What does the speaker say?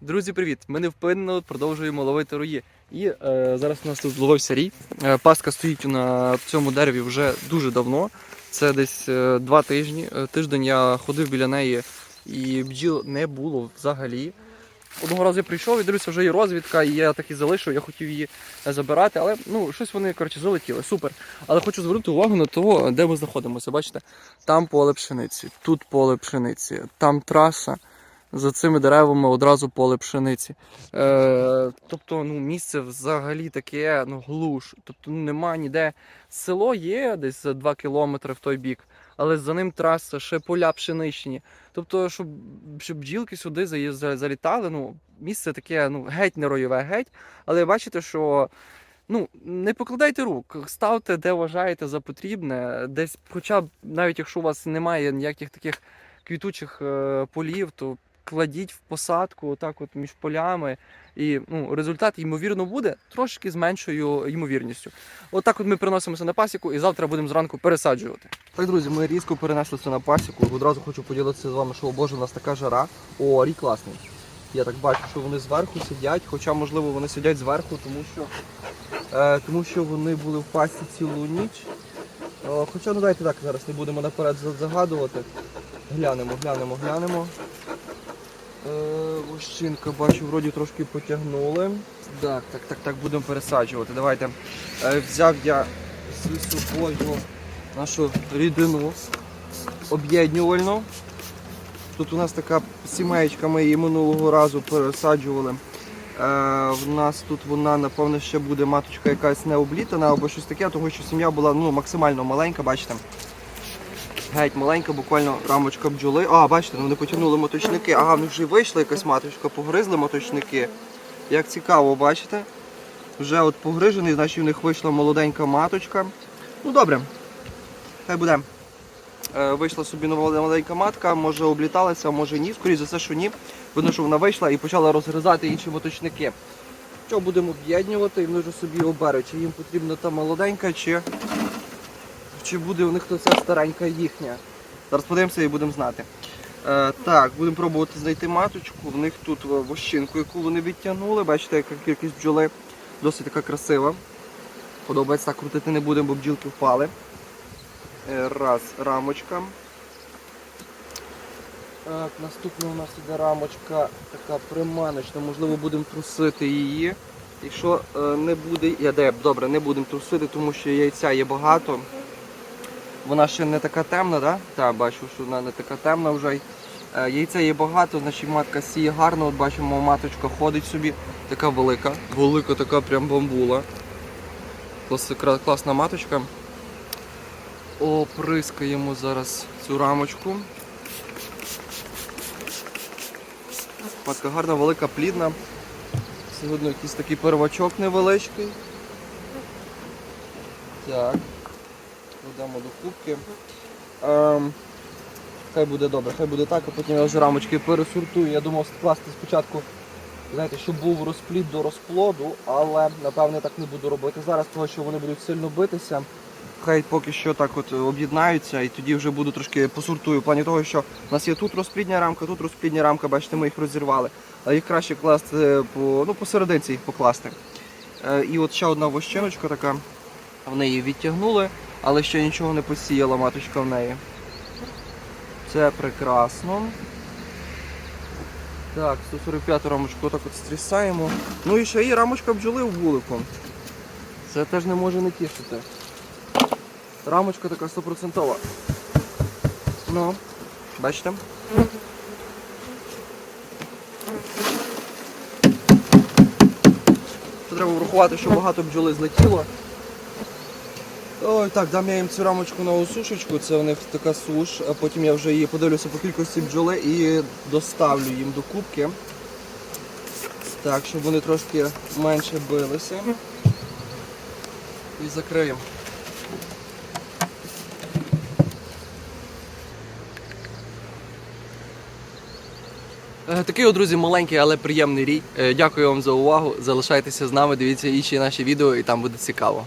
Друзі, привіт! Ми невпинно продовжуємо ловити рої. І е, зараз у нас тут зловився рій. Е, паска стоїть на цьому дереві вже дуже давно. Це десь е, два тижні. Е, тиждень я ходив біля неї і бджіл не було взагалі. Одного разу я прийшов і дивлюся, вже є розвідка, і я так і залишив, я хотів її е, забирати, але ну, щось вони коротше, залетіли. Супер. Але хочу звернути увагу на того, де ми знаходимося. Бачите, там поле пшениці, тут поле пшениці, там траса за цими деревами одразу поле пшениці. Е, тобто, ну, місце взагалі таке, ну, глуш. Тобто ну, нема ніде. Село є десь за 2 кілометри в той бік, але за ним траса, ще поля пшеничні. Тобто, щоб, щоб бджілки сюди залітали, ну, місце таке, ну, геть не ройове, геть. Але бачите, що. Ну, не покладайте рук, ставте, де вважаєте за потрібне. Десь, хоча б навіть якщо у вас немає ніяких таких квітучих е, полів, то кладіть в посадку, отак от між полями, і ну, результат, ймовірно, буде трошки з меншою ймовірністю. Отак от ми переносимося на пасіку і завтра будемо зранку пересаджувати. Так, друзі, ми різко перенеслися на пасіку. Одразу хочу поділитися з вами, що о Боже, у нас така жара. О, рік класний. Я так бачу, що вони зверху сидять, хоча, можливо, вони сидять зверху, тому що, е, тому що вони були в пасі цілу ніч. О, хоча, ну дайте так, зараз не будемо наперед загадувати. Глянемо, глянемо, глянемо. Е, бачу, вроді трошки потягнули. Так, так, так, так, будемо пересаджувати. Давайте. Е, взяв я з собою нашу рідину об'єднювальну. Тут у нас така сімеєчка, ми її минулого разу пересаджували. Е, в нас тут вона, напевно, ще буде маточка якась не облітана або щось таке, тому що сім'я була ну, максимально маленька, бачите. Геть маленька, буквально рамочка бджоли. А, бачите, вони потягнули моточники. Ага, в них вже вийшла якась маточка, погризли моточники. Як цікаво, бачите? Вже от погрижений, значить в них вийшла молоденька маточка. Ну добре, хай буде. Е, вийшла собі нова маленька матка, може обліталася, може ні. Скоріше за все, що ні. Видно, що вона вийшла і почала розгризати інші моточники. Що будемо об'єднувати і вони вже собі оберуть, чи їм потрібна та молоденька, чи чи буде у них ця старенька їхня. Зараз подивимося і будемо знати. Е, так, будемо пробувати знайти маточку. В них тут вощинку, яку вони відтягнули. Бачите, яка кількість бджоли досить така красива. Подобається так крутити не будемо, бо бджілки впали. Е, раз, рамочка. Так, наступна у нас іде рамочка така приманочна, можливо будемо трусити її. Якщо е, не буде, я де, добре, не будемо трусити, тому що яйця є багато. Вона ще не така темна, да? Так, бачу, що вона не така темна вже. Е, Яйця є багато, значить матка сіє гарно. От бачимо, маточка ходить собі, така велика, велика така прям бамбула. Класна маточка. Оприскаємо зараз цю рамочку. Матка гарна, велика, плідна. Сьогодні якийсь такий первачок невеличкий. Так. Кладемо до кубки. Ем, хай буде добре, хай буде так, а потім я вже рамочки пересортую. Я думав скласти спочатку, знаєте, щоб був розплід до розплоду, але напевне так не буду робити зараз, тому що вони будуть сильно битися. Хай поки що так от об'єднаються і тоді вже буду трошки посортую. В плані того, що в нас є тут розплідня рамка, тут розплідня рамка, бачите, ми їх розірвали. Але їх краще класти по, ну, посерединці їх покласти. Е, і от ще одна вощиночка така. В неї відтягнули, але ще нічого не посіяла маточка в неї. Це прекрасно. Так, 145 рамочку так от стрісаємо. Ну і ще є рамочка бджоли в вулику. Це теж не може не тішити. Рамочка така 100%. Ну, бачите? Ще треба врахувати, що багато бджоли злетіло. Ой, так, дам я їм цю рамочку на осушечку, це у них така суш, а потім я вже її подивлюся по кількості бджоли і доставлю їм до кубки. Так, щоб вони трошки менше билися. І закриємо. Е, Такий, друзі, маленький, але приємний рій. Е, Дякую вам за увагу. Залишайтеся з нами, дивіться інші наші відео і там буде цікаво.